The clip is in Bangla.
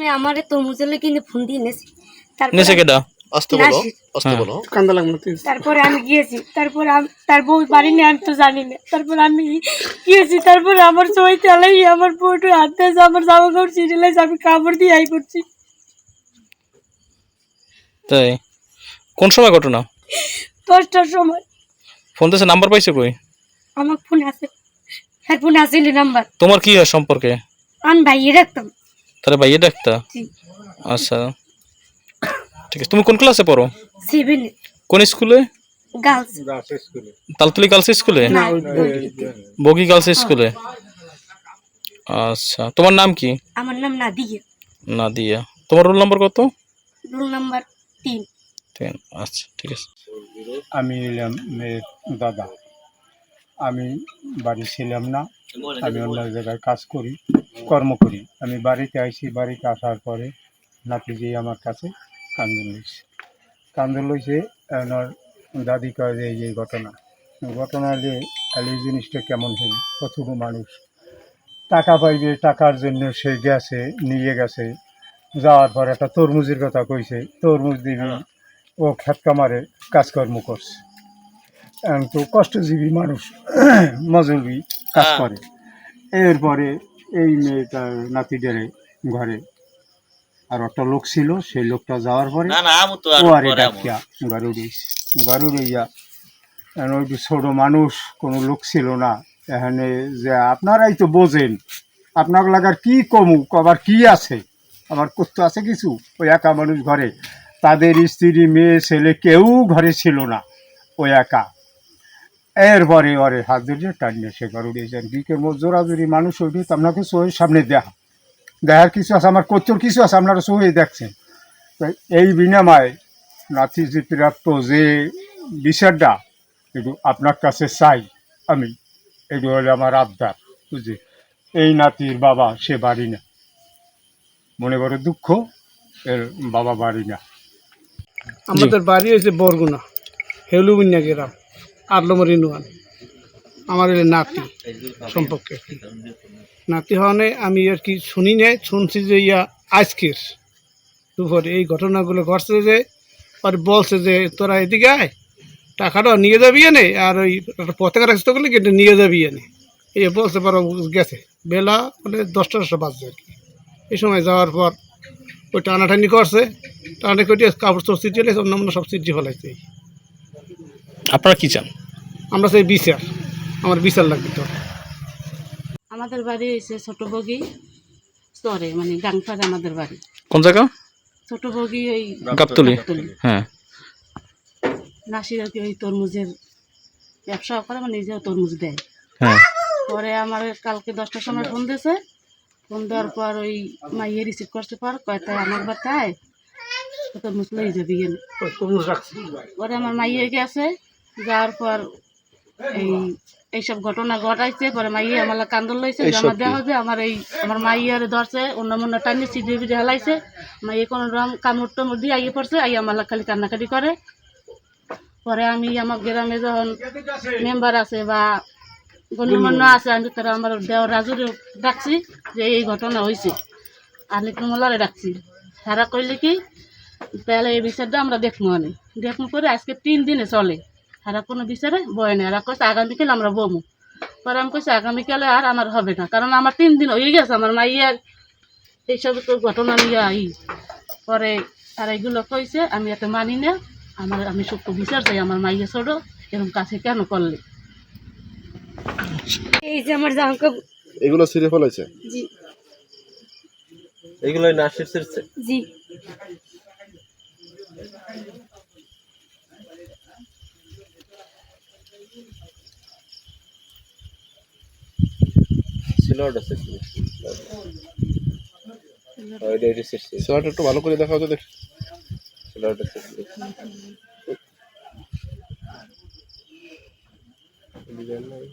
প্রথমে আমার তরমুজের কিন্তু ফোন দিয়ে নেছি তারপরে নেছে কেডা? আসতে বলো নাসির। হ্যাঁ। বলো। কান্দা লাগল তারপরে আমি গিয়েছি তারপরে তার বউ বাড়ি নিয়ে আমি তো জানি না। তারপরে আমি গিয়েছি তারপরে আমার সবাই চালাই আমার বউটা হাত দিয়েছে আমার জামা কাপড় ছিঁড়ে আমি কাপড় দিয়ে আই করছি। তাই? কোন সময় ঘটনা? দশটার সময়। ফোন দিয়েছে নাম্বার পাইছে কই? আমার ফোন আছে। হ্যাঁ ফোন আসেনি নাম্বার। তোমার কি হয় সম্পর্কে? আমি ভাইয়ে রাখতাম তাহলে ভাইয়ে ডাক্তার আচ্ছা। ঠিক আছে। তুমি কোন ক্লাসে পড়ো? সেভেনে কোন স্কুলে? গার্লস তালতলি গার্লস স্কুলে? না বগি। গার্লস স্কুলে? আচ্ছা। তোমার নাম কি? আমার নাম নাদিয়া। নাদিয়া। তোমার রোল নাম্বার কত? রোল নাম্বার তিন। তিন। আচ্ছা ঠিক আছে। আমি মেয়ের দাদা। আমি বাড়ি ছিলাম না। আমি অন্য জায়গায় কাজ করি। কর্ম করি। আমি বাড়িতে আইছি বাড়িতে আসার পরে নাতিজি আমার কাছে কান্দন লইছে। কান্দন লইছে ওনার দাদি কয় যে এই ঘটনা। ঘটনা যে এই জিনিসটা কেমন হইল? প্রচুর মানুষ। টাকা পাইবে টাকার জন্য সে গেছে নিয়ে গেছে। যাওয়ার পর একটা তরমুজের কথা কইছে। তরমুজ দিবি ও খেত কামারে কাজকর্ম করছে। তো কষ্টজীবী মানুষ মজুরি কাজ করে। এরপরে এই মেয়েটা নাতিদের ঘরে। আর একটা লোক ছিল সেই লোকটা যাওয়ার পরে ও আর ডাকিয়া ঘরে ওই ছোট মানুষ কোনো লোক ছিল না। এখানে যে আপনারাই তো বোঝেন আপনার লাগার কি কমু আবার কি আছে? আমার কষ্ট আছে কিছু? ওই একা মানুষ ঘরে। তাদের স্ত্রী মেয়ে ছেলে কেউ ঘরে ছিল না ওই একা। এরপরে ওরে হাত ধরে টানিয়ে ঘর উড়িয়েছেন দিকে জোরাজুরি, মানুষ তো আপনাকে সোহের সামনে দেখা দেখার কিছু আছে, আমার কচ্চর কিছু আছে, আপনারা সোহে দেখছেন। তো এই বিনিময়ে নাতি যে প্রাপ্ত যে বিচারটা একটু আপনার কাছে চাই আমি। এটু হলে আমার আবদার, বুঝলি? এই নাতির বাবা, সে বাড়ি না। মনে বড় দুঃখ, এর বাবা বাড়ি না। আমাদের বাড়ি হয়েছে বরগুনা হেলুবিনিয়া গ্রাম। আটলমর ইউনিয়ন আমার এলে নাতি সম্পর্কে। নাতি হওয়ানে আমি আর কি শুনি নাই, শুনছি যে ইয়া আজকের দুপুরে এই ঘটনাগুলো ঘটছে যে, আর বলছে যে, তোরা এদিকে আয়, টাকাটা নিয়ে যাবি এনে, আর ওই পতাকা রাখতে গেলে কিন্তু নিয়ে যাবি এনে। এই বলছে পর গেছে। বেলা মানে দশটা দশটা বাজছে আর কি। এই সময় যাওয়ার পর ওই টানাটানি করছে, টানাটানি করে কাপড় চিঠি ফেলেছে অন্য অন্য সব চিঠি ফেলাইছে আপনারা কি চান? আমরা সেই বিচার আমার বিচার লাগবে তো। আমাদের বাড়ি হয়েছে ছোট বগি চরে মানে গাংফারে আমাদের বাড়ি। কোন জায়গা? ছোট বগি ওই গাবতলি। হ্যাঁ। নাসির আর কি ওই তরমুজের ব্যবসা করে মানে নিজেও তরমুজ দেয়। হ্যাঁ। পরে আমার কালকে দশটার সময় ফোন দিয়েছে। ফোন দেওয়ার পর ওই মাইয়ে রিসিভ করতে পার কয়টায় আমার বার্তায় তরমুজ লই যাবি গেলে পরে আমার মাইয়ে গেছে যাওয়ার পর এই এইসব ঘটনা ঘটাইছে পরে মাইয়ে আমার কান্দল লইছে আমার দেহ যে আমার এই আমার মাইয়ারে ধরছে অন্য মন্য টানি সিডি বিডি হেলাইছে। মাইয়ে কোনো রকম কামড় টামড় দিয়ে আইয়ে পড়ছে আই আমার খালি কান্নাকাটি করে। পরে আমি আমার গ্রামে যখন মেম্বার আছে বা গণ্যমান্য আছে আমি তারা আমার দেওয়ার রাজুরে ডাকছি যে এই ঘটনা হয়েছে আলিকুমলারে ডাকছি। তারা কইলে কি তাহলে এই বিচারটা আমরা দেখব আনি। দেখব করে আজকে তিন দিনে চলে। তারা কোনো বিচারে বয় না এরা কইছে আগামীকাল আমরা বমু। পরে আমি কইছি আগামীকালে আর আমার হবে না। কারণ আমার তিন দিন হয়ে গেছে আমার মাইয়ার এইসব তো ঘটনা নিয়ে আই। পরে আর এগুলো কইছে আমি এত মানি না। আমার আমি সত্য বিচার চাই আমার মাইয়া ছোটো এরকম কাছে কেন করলে? এই যে আমার জামা কাপড় এগুলো ছিঁড়ে ফেলাইছে জি। এগুলো নাসির ছিঁড়ছে জি। সিলোয়ারটা আছে সিলোয়ারটা একটু ভালো করে দেখা হতো দেখ। সিলোয়ারটা আছে ডিজাইন নাই।